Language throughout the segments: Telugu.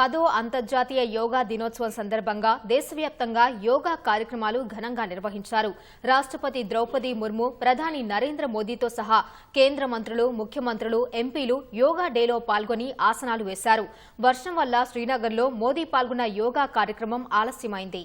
పదో అంతర్జాతీయ యోగా దినోత్సవం సందర్భంగా దేశవ్యాప్తంగా యోగా కార్యక్రమాలు ఘనంగా నిర్వహించారు. రాష్ట్రపతి ద్రౌపది ముర్ము ప్రధాని నరేంద్ర మోదీతో సహా కేంద్ర మంత్రులు ముఖ్యమంత్రులు ఎంపీలు యోగా డేలో పాల్గొని ఆసనాలు వేశారు. వర్షం వల్ల శ్రీనగర్లో మోదీ పాల్గొన్న యోగా కార్యక్రమం ఆలస్యమైంది.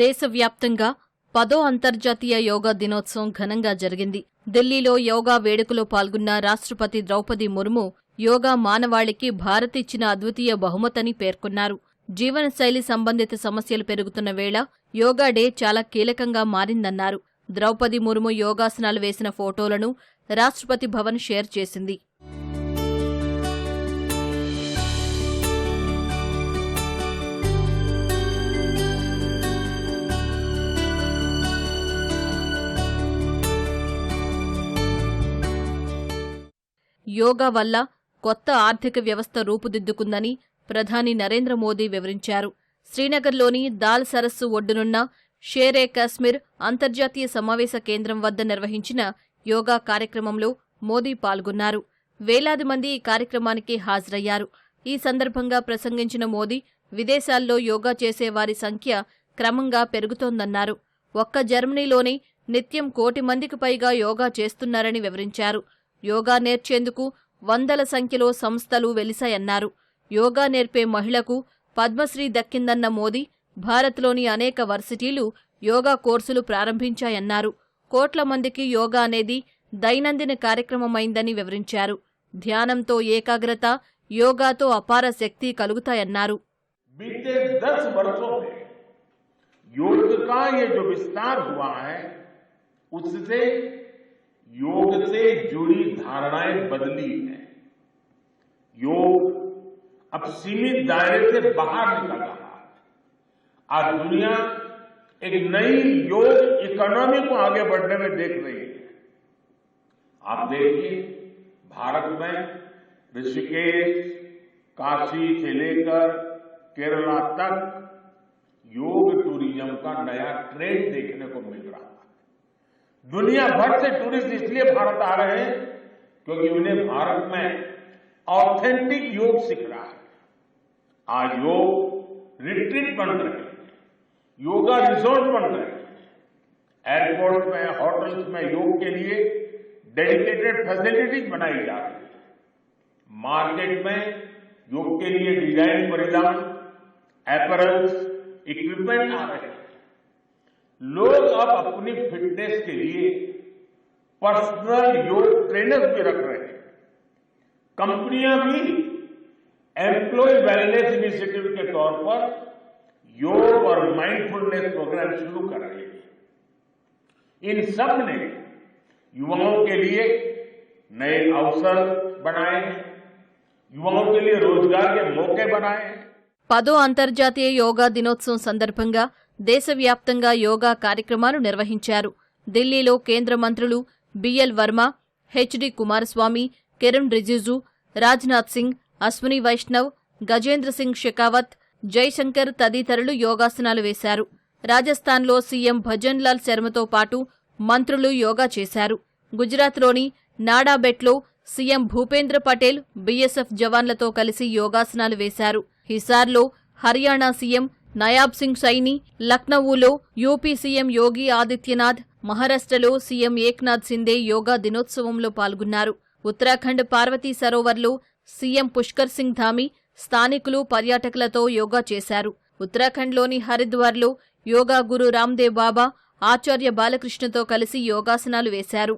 దేశవ్యాప్తంగా పదో అంతర్జాతీయ యోగా దినోత్సవం ఘనంగా జరిగింది. ఢిల్లీలో యోగా వేడుకలో పాల్గొన్న రాష్ట్రపతి ద్రౌపది ముర్ము యోగా మానవాళికి భారత్ ఇచ్చిన అద్వితీయ బహుమతని పేర్కొన్నారు. జీవనశైలి సంబంధిత సమస్యలు పెరుగుతున్న వేళ యోగా డే చాలా కీలకంగా మారిందన్నారు. ద్రౌపది ముర్ము యోగాసనాలు వేసిన ఫోటోలను రాష్ట్రపతి భవన్ షేర్ చేసింది. యోగా వల్ల కొత్త ఆర్థిక వ్యవస్థ రూపుదిద్దుకుందని ప్రధాని నరేంద్ర మోదీ వివరించారు. శ్రీనగర్లోని దాల్ సరస్సు ఒడ్డునున్న షేరే కాశ్మీర్ అంతర్జాతీయ సమావేశ కేంద్రం వద్ద నిర్వహించిన యోగా కార్యక్రమంలో మోదీ పాల్గొన్నారు. వేలాది మంది ఈ కార్యక్రమానికి హాజరయ్యారు. ఈ సందర్భంగా ప్రసంగించిన మోదీ విదేశాల్లో యోగా చేసేవారి సంఖ్య క్రమంగా పెరుగుతోందన్నారు. ఒక్క జర్మనీలోనే నిత్యం కోటి మందికి పైగా యోగా చేస్తున్నారని వివరించారు. యోగా నేర్చేందుకు వందల సంఖ్యలో సంస్థలు వెలిశాయన్నారు యోగా నేర్పే మహిళకు పద్మశ్రీ దక్కిందన్న మోదీ భారత్లోని అనేక వర్సిటీలు యోగా కోర్సులు ప్రారంభించాయన్నారు కోట్ల మందికి యోగా అనేది దైనందిన కార్యక్రమమైందని వివరించారు ధ్యానంతో ఏకాగ్రత యోగాతో అపార శక్తి కలుగుతాయన్నారు बीते दस वर्षों में योग का ये जो विस्तार हुआ है उससे योग से जुड़ी धारणाएँ बदली हैं। योग अब सीमित दायरे से बाहर निकल रहा है। आज दुनिया एक नई योग इकोनॉमी को आगे बढ़ने में देख रही है। आप देखिए, भारत में ऋषिकेश, काशी से लेकर केरला तक योग टूरिज़्म का नया ट्रेंड देखने को मिल रहा है। दुनिया भर से टूरिस्ट इसलिए भारत आ रहे हैं क्योंकि उन्हें भारत में ऑथेंटिक योग सीख रहा है। आज योग रिट्रीट बन रहे हैं योगा रिसोर्ट बन रहे हैं। एयरपोर्ट में होटल्स में योग के लिए डेडिकेटेड फैसिलिटीज़ बनाई जा रही है। मार्केट में योग के लिए डिज़ाइन परिधान एपरल्स इक्विपमेंट आ रहे हैं। लोग अब अपनी फिटनेस के लिए पर्सनल योग ट्रेनर्स भी रख रहे हैं कंपनियां भी एम्प्लॉय वेलनेस इनिशिएटिव के तौर पर योग और माइंडफुलनेस प्रोग्राम शुरू कर रही है इन सब ने युवाओं के लिए नए अवसर बनाए हैं युवाओं के लिए रोजगार के मौके बनाए हैं పదో అంతర్జాతీయ యోగా దినోత్సవం సందర్భంగా దేశవ్యాప్తంగా యోగా కార్యక్రమాలు నిర్వహించారు. ఢిల్లీలో కేంద్ర మంత్రులు B L Varma H D Kumaraswamy Kiran Rijiju Rajnath Singh Ashwini Vaishnaw Gajendra Singh Shekhawat Jaishankar తదితరులు యోగాసనాలు వేశారు. రాజస్థాన్లో సీఎం భజన్లాల్ శర్మతో పాటు మంత్రులు యోగా చేశారు. గుజరాత్లోని నాడాబెట్లో సీఎం భూపేంద్ర పటేల్ బీఎస్ఎఫ్ జవాన్లతో కలిసి యోగాసనాలు వేశారు. హిసార్లో హర్యానా సీఎం నయాబ్ సింగ్ సైని లక్నవూలో యూపీ సీఎం యోగి ఆదిత్యనాథ్ మహారాష్ట్రలో సీఎం ఏక్నాథ్ సిందే యోగా దినోత్సవంలో పాల్గొన్నారు. ఉత్తరాఖండ్ పార్వతీ సరోవర్లో సీఎం పుష్కర్ సింగ్ ధామి స్థానికులు పర్యాటకులతో యోగా చేశారు. ఉత్తరాఖండ్లోని హరిద్వార్లో యోగా గురు రామ్దేవ్ బాబా ఆచార్య బాలకృష్ణతో కలిసి యోగాసనాలు వేశారు.